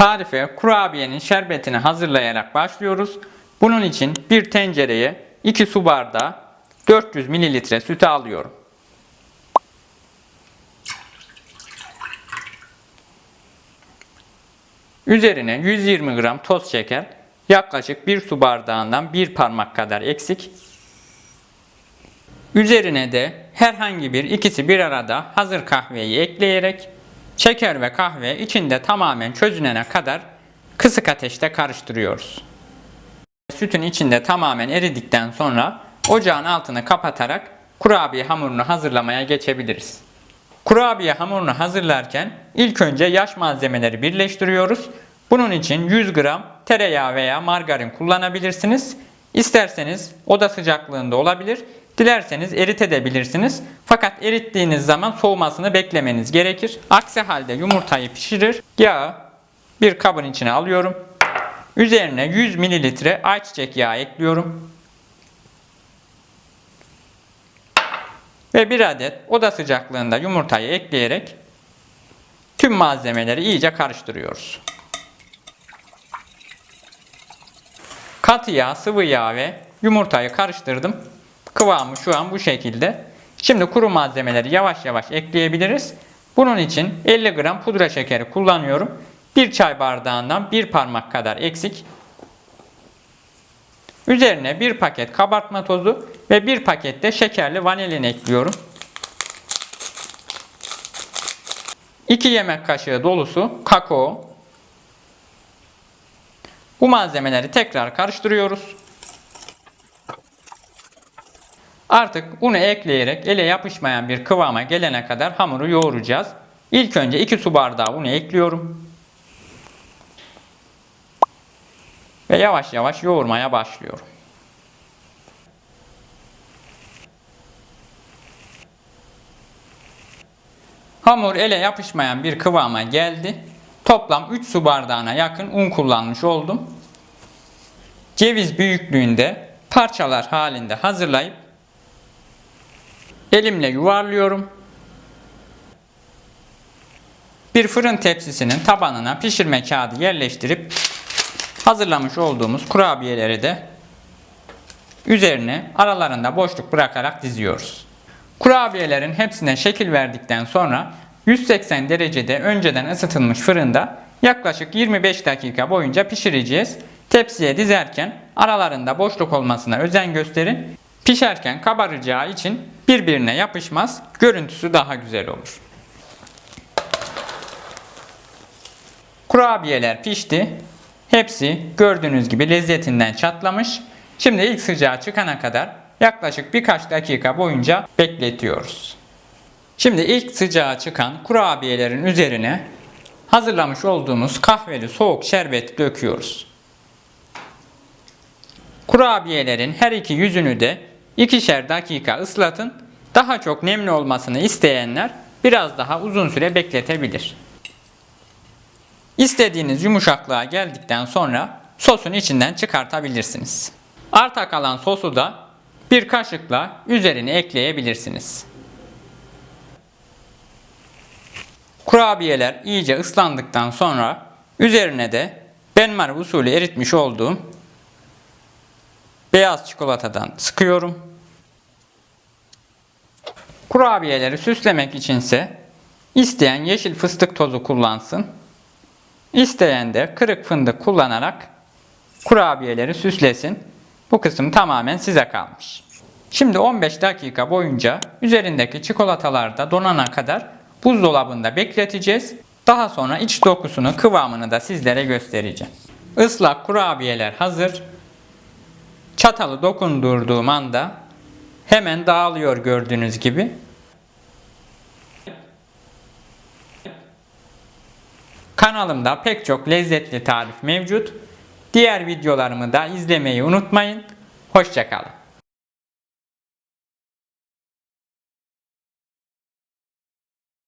Tarife kurabiyenin şerbetini hazırlayarak başlıyoruz. Bunun için bir tencereye 2 su bardağı 400 mililitre sütü alıyorum. Üzerine 120 gram toz şeker, yaklaşık 1 su bardağından 1 parmak kadar eksik. Üzerine de herhangi bir ikisi bir arada hazır kahveyi ekleyerek şeker ve kahve içinde tamamen çözünene kadar kısık ateşte karıştırıyoruz. Sütün içinde tamamen eridikten sonra ocağın altını kapatarak kurabiye hamurunu hazırlamaya geçebiliriz. Kurabiye hamurunu hazırlarken ilk önce yaş malzemeleri birleştiriyoruz. Bunun için 100 gram tereyağı veya margarin kullanabilirsiniz. İsterseniz oda sıcaklığında olabilir. Dilerseniz eritebilirsiniz. Fakat erittiğiniz zaman soğumasını beklemeniz gerekir. Aksi halde yumurtayı pişirir. Yağı bir kabın içine alıyorum. Üzerine 100 mililitre ayçiçek yağı ekliyorum. Ve bir adet oda sıcaklığında yumurtayı ekleyerek tüm malzemeleri iyice karıştırıyoruz. Katı yağ, sıvı yağ ve yumurtayı karıştırdım. Kıvamı şu an bu şekilde. Şimdi kuru malzemeleri yavaş yavaş ekleyebiliriz. Bunun için 50 gram pudra şekeri kullanıyorum. 1 çay bardağından 1 parmak kadar eksik. Üzerine 1 paket kabartma tozu ve 1 paket de şekerli vanilin ekliyorum. 2 yemek kaşığı dolusu kakao. Bu malzemeleri tekrar karıştırıyoruz. Artık unu ekleyerek ele yapışmayan bir kıvama gelene kadar hamuru yoğuracağız. İlk önce 2 su bardağı unu ekliyorum. Ve yavaş yavaş yoğurmaya başlıyorum. Hamur ele yapışmayan bir kıvama geldi. Toplam 3 su bardağına yakın un kullanmış oldum. Ceviz büyüklüğünde parçalar halinde hazırlayıp elimle yuvarlıyorum. Bir fırın tepsisinin tabanına pişirme kağıdı yerleştirip hazırlamış olduğumuz kurabiyeleri de üzerine aralarında boşluk bırakarak diziyoruz. Kurabiyelerin hepsine şekil verdikten sonra 180 derecede önceden ısıtılmış fırında yaklaşık 25 dakika boyunca pişireceğiz. Tepsiye dizerken aralarında boşluk olmasına özen gösterin. Pişerken kabaracağı için birbirine yapışmaz, görüntüsü daha güzel olur. Kurabiyeler pişti. Hepsi gördüğünüz gibi lezzetinden çatlamış. Şimdi ilk sıcağı çıkana kadar yaklaşık birkaç dakika boyunca bekletiyoruz. Şimdi ilk sıcağı çıkan kurabiyelerin üzerine hazırlamış olduğumuz kahveli soğuk şerbeti döküyoruz. Kurabiyelerin her iki yüzünü de ikişer dakika ıslatın. Daha çok nemli olmasını isteyenler biraz daha uzun süre bekletebilir. İstediğiniz yumuşaklığa geldikten sonra sosun içinden çıkartabilirsiniz. Arta kalan sosu da bir kaşıkla üzerine ekleyebilirsiniz. Kurabiyeler iyice ıslandıktan sonra üzerine de benmar usulü eritmiş olduğum beyaz çikolatadan sıkıyorum. Kurabiyeleri süslemek içinse isteyen yeşil fıstık tozu kullansın. İsteyen de kırık fındık kullanarak kurabiyeleri süslesin. Bu kısım tamamen size kalmış. Şimdi 15 dakika boyunca üzerindeki çikolatalar da donana kadar buzdolabında bekleteceğiz. Daha sonra iç dokusunu, kıvamını da sizlere göstereceğim. Islak kurabiyeler hazır. Çatalı dokundurduğum anda hemen dağılıyor gördüğünüz gibi. Kanalımda pek çok lezzetli tarif mevcut. Diğer videolarımı da izlemeyi unutmayın. Hoşçakalın.